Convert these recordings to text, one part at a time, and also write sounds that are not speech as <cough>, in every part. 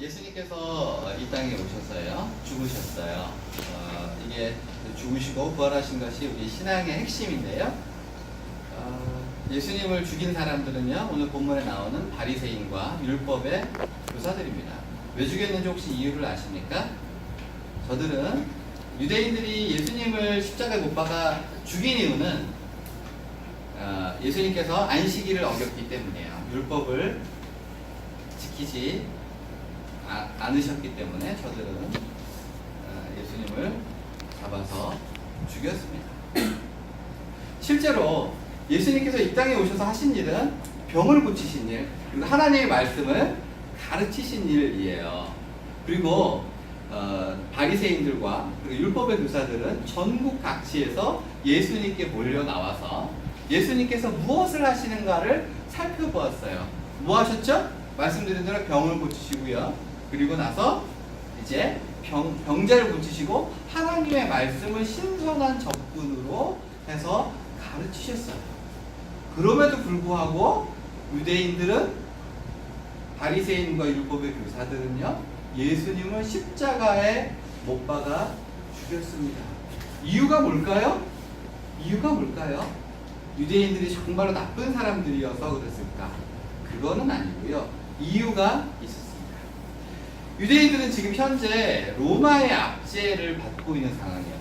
예수님께서 이 땅에 오셔서요 죽으셨어요. 어, 이게 죽으시고 부활하신 것이 우리 신앙의 핵심인데요. 어, 예수님을 죽인 사람들은요 오늘 본문에 나오는 바리새인과 율법의 교사들입니다. 왜 죽였는지 혹시 이유를 아십니까? 저들은 유대인들이 예수님을 십자가에 못 박아 죽인 이유는 어, 예수님께서 안식일을 어겼기 때문이에요. 율법을 지키지 아- 않으셨기 때문에 저들은 어, 예수님을 잡아서 죽였습니다. 실제로 예수님께서 이 땅에 오셔서 하신 일은 병을 고치신 일, 그리고 하나님의 말씀을 가르치신 일이에요. 그리고 어, 바리새인들과 그리고 율법의 교사들은 전국 각지에서 예수님께 몰려 나와서 예수님께서 무엇을 하시는가를 살펴보았어요. 뭐 하셨죠? 말씀드린 대로 병을 고치시고요. 그리고 나서 이제 병, 병자를 고치시고 하나님의 말씀을 신선한 접근으로 해서 가르치셨어요. 그럼에도 불구하고 유대인들은 바리새인과 율법의 교사들은요 예수님을 십자가에 못 박아 죽였습니다. 이유가 뭘까요? 이유가 뭘까요? 유대인들이 정말로 나쁜 사람들이어서 그랬을까? 그거는 아니고요. 이유가 있었습니다. 유대인들은 지금 현재 로마의 압제를 받고 있는 상황이었어요.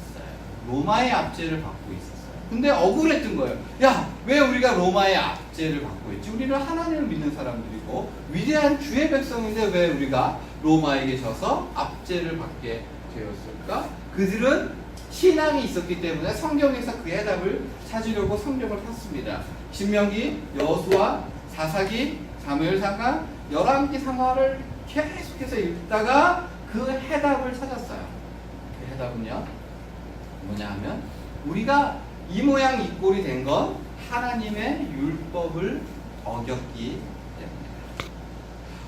로마의 압제를 받고 있었어요. 근데 억울했던 거예요. 야, 왜 우리가 로마의 압제를 받고 있지? 우리는 하나님을 믿는 사람들이고 위대한 주의 백성인데 왜 우리가 로마에게 져서 압제를 받게 되었을까? 그들은 신앙이 있었기 때문에 성경에서 그 해답을 찾으려고 성경을 폈습니다. 신명기, 여호수아, 사사기, 사무엘상가, 열왕기 상하를 계속해서 읽다가 그 해답을 찾았어요. 그 해답은요. 뭐냐 하면 우리가 이 모양 이 꼴이 된 건 하나님의 율법을 어겼기 때문이다.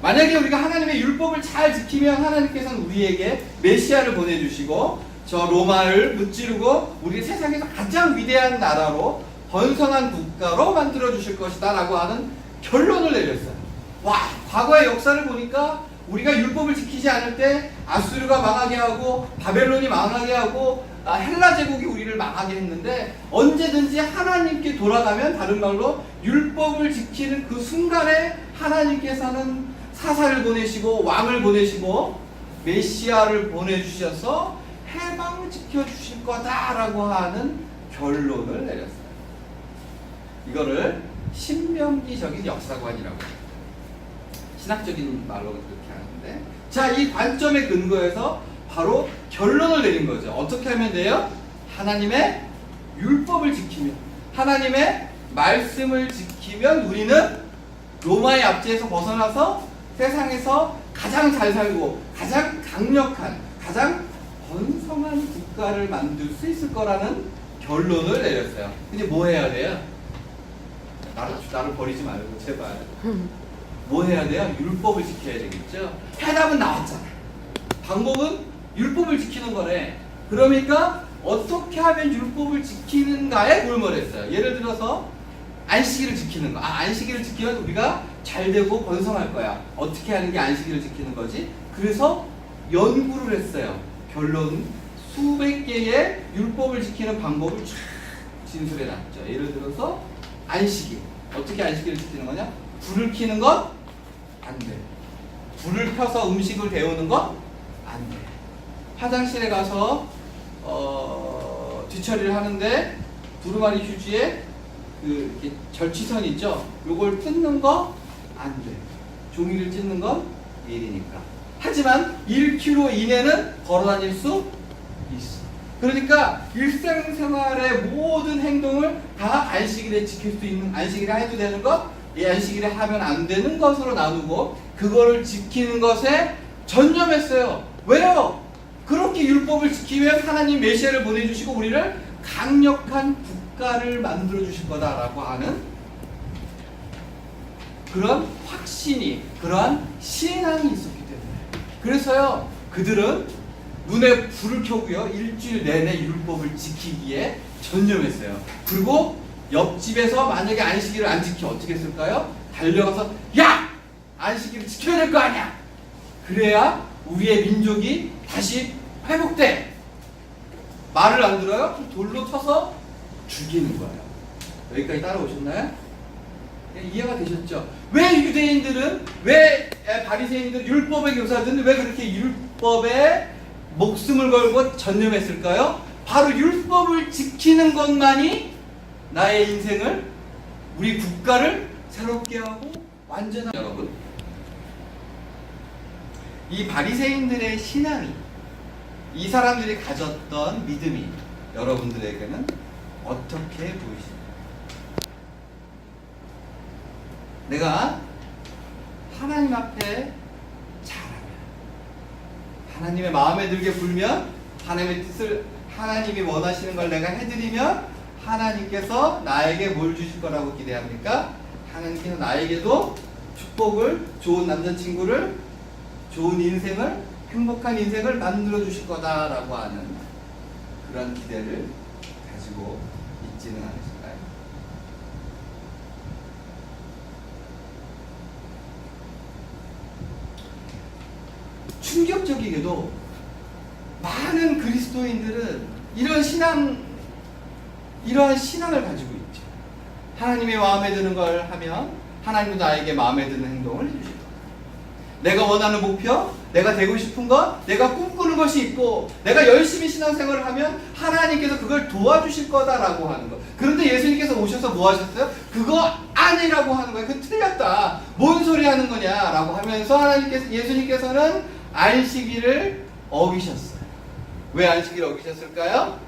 만약에 우리가 하나님의 율법을 잘 지키면 하나님께서는 우리에게 메시아를 보내주시고 저 로마를 무찌르고 우리 세상에서 가장 위대한 나라로 번성한 국가로 만들어 주실 것이다 라고 하는 결론을 내렸어요. 와, 과거의 역사를 보니까 우리가 율법을 지키지 않을 때 아수르가 망하게 하고 바벨론이 망하게 하고 아, 헬라 제국이 우리를 망하게 했는데 언제든지 하나님께 돌아가면 다른 말로 율법을 지키는 그 순간에 하나님께서는 사사를 보내시고 왕을 보내시고 메시아를 보내주셔서 해방을 지켜주실 거다라고 하는 결론을 내렸어요. 이거를 신명기적인 역사관이라고 해요. 신학적인 말로 그렇게 하는데 자 이 관점에 근거해서 바로 결론을 내린 거죠. 어떻게 하면 돼요? 하나님의 율법을 지키면 하나님의 말씀을 지키면 우리는 로마의 압제에서 벗어나서 세상에서 가장 잘 살고 가장 강력한 가장 번성한 국가를 만들 수 있을 거라는 결론을 내렸어요. 근데 뭐 해야 돼요? 나를 나를 버리지 말고 제발. 뭐 해야 돼요? 율법을 지켜야 되겠죠? 해답은 나왔잖아. 방법은 율법을 지키는 거래. 그러니까 어떻게 하면 율법을 지키는가에 골몰했어요. 예를 들어서 안식일을 지키는 거. 아, 안식일을 지키면 우리가 잘 되고 번성할 거야. 어떻게 하는 게 안식일을 지키는 거지? 그래서 연구를 했어요. 결론 수백 개의 율법을 지키는 방법을 쫙 진술해 놨죠. 예를 들어서 안식일. 어떻게 안식일을 지키는 거냐? 불을 켜는 것? 안 돼. 불을 켜서 음식을 데우는 것? 안 돼. 화장실에 가서 어, 뒤처리를 하는데 두루마리 휴지에 그 절취선 있죠? 요걸 뜯는 거? 안 돼. 종이를 찢는 건 일이니까. 하지만 1km 이내는 걸어 다닐 수 있어. 그러니까 일상생활의 모든 행동을 다 안식일에 지킬 수 있는 안식일에 해도 되는 것, 이 안식일에 하면 안 되는 것으로 나누고 그거를 지키는 것에 전념했어요. 왜요? 그렇게 율법을 지키면 하나님 메시아를 보내주시고 우리를 강력한 국가를 만들어 주실 거다라고 하는 그런 확신이 그러한 신앙이 있었기 때문에 그래서요 그들은 눈에 불을 켜고요 일주일 내내 율법을 지키기에 전념했어요. 그리고 옆집에서 만약에 안식일을 안 지켜 어떻게 했을까요? 달려가서 야 안식일을 지켜야 될 거 아니야. 그래야 우리의 민족이 다시 회복돼. 말을 안 들어요? 돌로 쳐서 죽이는 거예요. 여기까지 따라오셨나요? 예, 이해가 되셨죠? 왜 유대인들은 왜 에, 바리새인들은 율법의 교사들은 왜 그렇게 율법에 목숨을 걸고 전념했을까요? 바로 율법을 지키는 것만이 나의 인생을 우리 국가를 새롭게 하고 완전한 여러분 이 바리새인들의 신앙이 이 사람들이 가졌던 믿음이 여러분들에게는 어떻게 보이십니까? 내가 하나님 앞에 잘하면 하나님의 마음에 들게 굴면 하나님의 뜻을 하나님이 원하시는 걸 내가 해드리면 하나님께서 나에게 뭘 주실 거라고 기대합니까? 하나님께서 나에게도 축복을 좋은 남자친구를 좋은 인생을 행복한 인생을 만들어 주실 거다라고 하는 그런 기대를 가지고 있지는 않으실까요? 충격적이게도 많은 그리스도인들은 이런 신앙, 이러한 신앙을 가지고 있죠. 하나님의 마음에 드는 걸 하면 하나님도 나에게 마음에 드는 행동을 해주실 거예요. 내가 원하는 목표, 내가 되고 싶은 것, 내가 꿈꾸는 것이 있고, 내가 열심히 신앙생활을 하면 하나님께서 그걸 도와주실 거다라고 하는 거. 그런데 예수님께서 오셔서 뭐 하셨어요? 그거 아니라고 하는 거예요. 그 틀렸다. 뭔 소리 하는 거냐라고 하면서 하나님께서 예수님께서는 안식일을 어기셨어요. 왜 안식일을 어기셨을까요?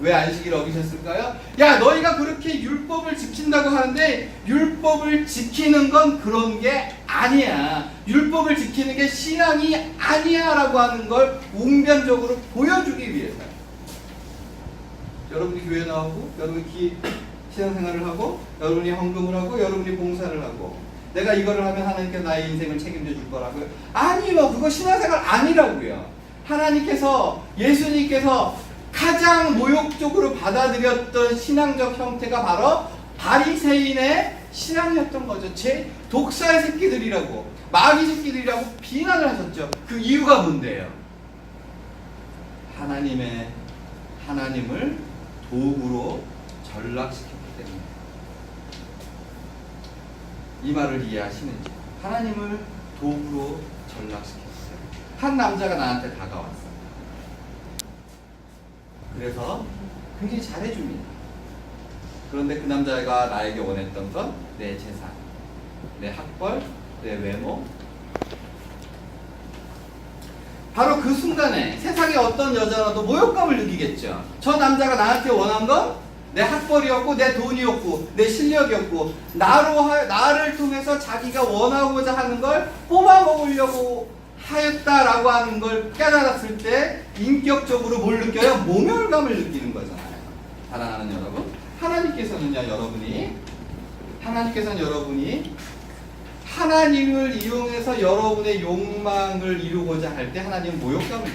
왜 안식일을 어기셨을까요? 야 너희가 그렇게 율법을 지킨다고 하는데 율법을 지키는 건 그런 게 아니야. 율법을 지키는 게 신앙이 아니야라고 하는 걸 웅변적으로 보여주기 위해서요. 여러분이 교회 나오고 여러분이 기, 신앙생활을 하고 여러분이 헌금을 하고 여러분이 봉사를 하고 내가 이거를 하면 하나님께 나의 인생을 책임져 줄 거라고요. 아니요. 그거 신앙생활 아니라고요. 하나님께서 예수님께서 가장 모욕적으로 받아들였던 신앙적 형태가 바로 바리새인의 신앙이었던 거죠. 제 독사의 새끼들이라고 마귀 새끼들이라고 비난을 하셨죠. 그 이유가 뭔데요? 하나님의 하나님을 도구로 전락시켰기 때문에 이 말을 이해하시는지 하나님을 도구로 전락시켰어요. 한 남자가 나한테 다가왔어. 그래서 굉장히 잘해줍니다. 그런데 그 남자가 나에게 원했던 건 내 재산, 내 학벌, 내 외모. 바로 그 순간에 세상에 어떤 여자라도 모욕감을 느끼겠죠. 저 남자가 나한테 원한 건 내 학벌이었고 내 돈이었고 내 실력이었고 나로 하, 나를 통해서 자기가 원하고자 하는 걸 뽑아 먹으려고 하였다라고 하는 걸 깨달았을 때 인격적으로 뭘 느껴요? 모멸감을 느끼는 거잖아요. 사랑하는 여러분, 하나님께서는요, 여러분이 하나님께서는 여러분이 하나님을 이용해서 여러분의 욕망을 이루고자 할 때 하나님은 모욕감을.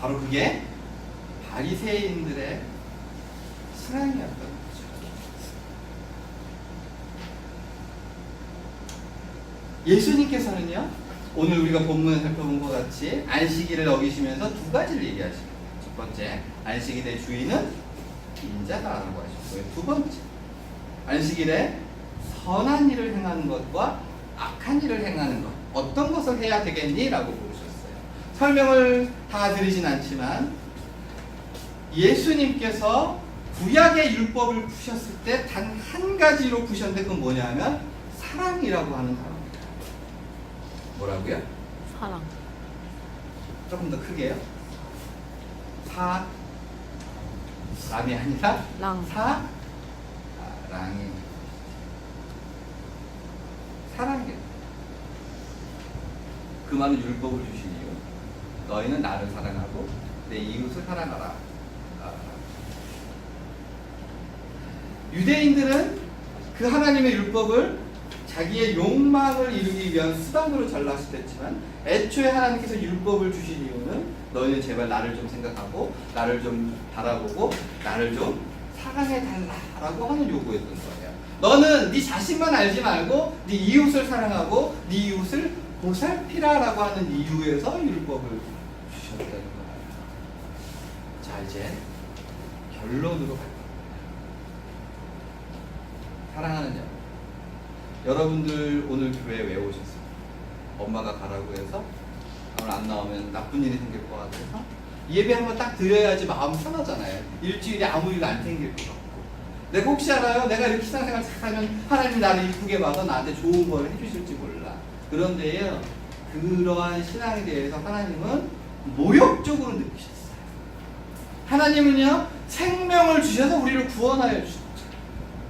바로 그게 바리새인들의 신앙이었던 거죠. 예수님께서는요, 오늘 우리가 본문에 살펴본 것 같이 안식일을 어기시면서 두 가지를 얘기하십니다. 첫 번째, 안식일의 주인은 인자다라고 하셨고요. 두 번째, 안식일에 선한 일을 행하는 것과 악한 일을 행하는 것, 어떤 것을 해야 되겠니? 라고 물으셨어요. 설명을 다 드리진 않지만, 예수님께서 구약의 율법을 푸셨을 때 단 한 가지로 푸셨는데 그건 뭐냐면 사랑이라고 하는 단어입니다. 뭐라고요? 사랑. 조금 더 크게요. 사 람이 아니라 랑. 사 아, 랑이 사랑이에요. 그 많은 율법을 주신 이유 너희는 나를 사랑하고 내 이웃을 사랑하라. 아. 유대인들은 그 하나님의 율법을 자기의 욕망을 이루기 위한 수단으로 전락시켰지만 애초에 하나님께서 율법을 주신 이유는 너희는 제발 나를 좀 생각하고 나를 좀 바라보고 나를 좀 사랑해 달라라고 하는 요구였던 거예요. 너는 네 자신만 알지 말고 네 이웃을 사랑하고 네 이웃을 보살피라라고 하는 이유에서 율법을 주셨다는 거예요. 자 이제 결론으로 갈 겁니다. 사랑하는 여러분, 여러분들 오늘 교회 왜 오셨어요? 엄마가 가라고 해서 오늘 안 나오면 나쁜 일이 생길 것 같아서 예배 한번 딱 드려야지 마음 편하잖아요. 일주일에 아무 일 안 생길 것 같고. 내가 혹시 알아요? 내가 이렇게 신앙생활 잘하면 하나님 나를 이쁘게 봐서 나한테 좋은 걸 해주실지 몰라. 그런데요, 그러한 신앙에 대해서 하나님은 모욕적으로 느끼셨어요. 하나님은요, 생명을 주셔서 우리를 구원하여 주셨죠.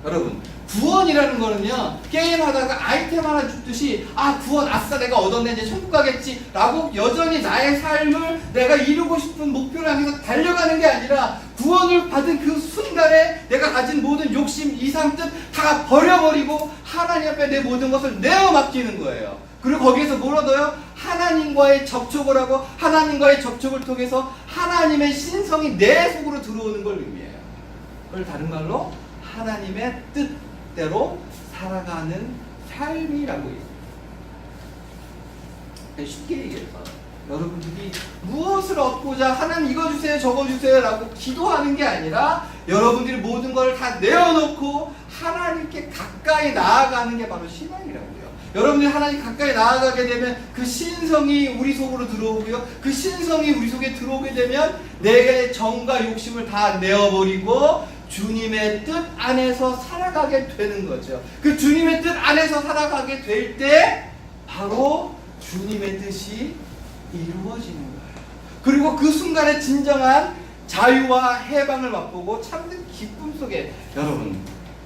여러분, 구원이라는 거는요, 게임하다가 아이템 하나 줬듯이, 아, 구원, 아싸, 내가 얻었네, 이제 천국 가겠지, 라고 여전히 나의 삶을 내가 이루고 싶은 목표를 향해서 달려가는 게 아니라, 구원을 받은 그 순간에 내가 가진 모든 욕심, 이상, 뜻 다 버려버리고, 하나님 앞에 내 모든 것을 내어 맡기는 거예요. 그리고 거기에서 뭘 얻어요? 하나님과의 접촉을 하고, 하나님과의 접촉을 통해서 하나님의 신성이 내 속으로 들어오는 걸 의미해요. 그걸 다른 말로, 하나님의 뜻 대로 살아가는 삶이라고 있습니다. 쉽게 얘기해서 여러분들이 무엇을 얻고자 하나님 이거 주세요 저거 주세요 라고 기도하는 게 아니라 여러분들이 모든 걸 다 내어놓고 하나님께 가까이 나아가는 게 바로 신앙이라고요. 여러분들이 하나님 가까이 나아가게 되면 그 신성이 우리 속으로 들어오고요. 그 신성이 우리 속에 들어오게 되면 내 정과 욕심을 다 내어버리고 주님의 뜻 안에서 살아가게 되는 거죠. 그 주님의 뜻 안에서 살아가게 될 때 바로 주님의 뜻이 이루어지는 거예요. 그리고 그 순간에 진정한 자유와 해방을 맛보고 참된 기쁨 속에 여러분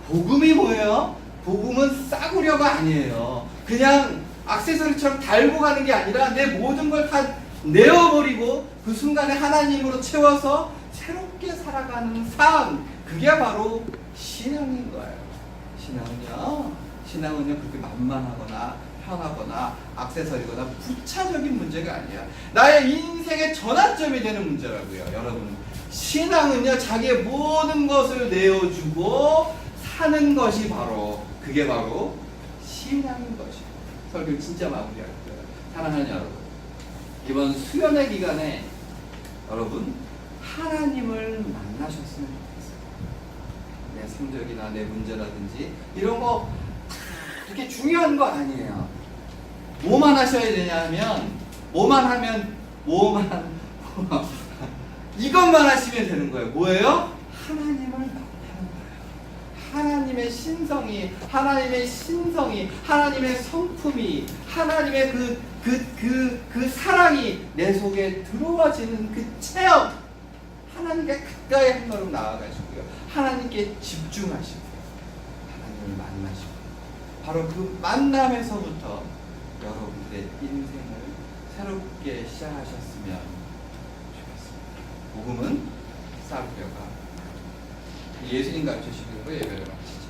복음이 뭐예요? 복음은 싸구려가 아니에요. 그냥 액세서리처럼 달고 가는 게 아니라 내 모든 걸 다 내어버리고 그 순간에 하나님으로 채워서 새롭게 살아가는 삶 그게 바로 신앙인 거예요. 신앙은요, 신앙은요 그렇게 만만하거나 편하거나 액세서리거나 부차적인 문제가 아니야. 나의 인생의 전환점이 되는 문제라고요, 여러분. 신앙은요 자기의 모든 것을 내어주고 사는 것이 바로 그게 바로 신앙인 것이에요. 설교 진짜 마무리할 거예요. 사랑하는 여러분, 이번 수련회 기간에 여러분 하나님을 만나셨으면 성적이나 내 문제라든지 이런 거 그렇게 중요한 거 아니에요. 뭐만 하셔야 되냐면 뭐만 하면 뭐만 <laughs> 이것만 하시면 되는 거예요. 뭐예요? 하나님을. 하나님의 신성이, 하나님의 신성이, 하나님의 성품이, 하나님의 그, 그, 그, 그 사랑이 내 속에 들어와지는 그 체험. 하나님께 가까이 한 걸음 나아가시고요. 하나님께 집중하시고요. 하나님을 만나시고. 바로 그 만남에서부터 여러분들의 인생을 새롭게 시작하셨으면 좋겠습니다. 복음은 싸구려가 예수님 가르치시는 거 예배를 마치죠.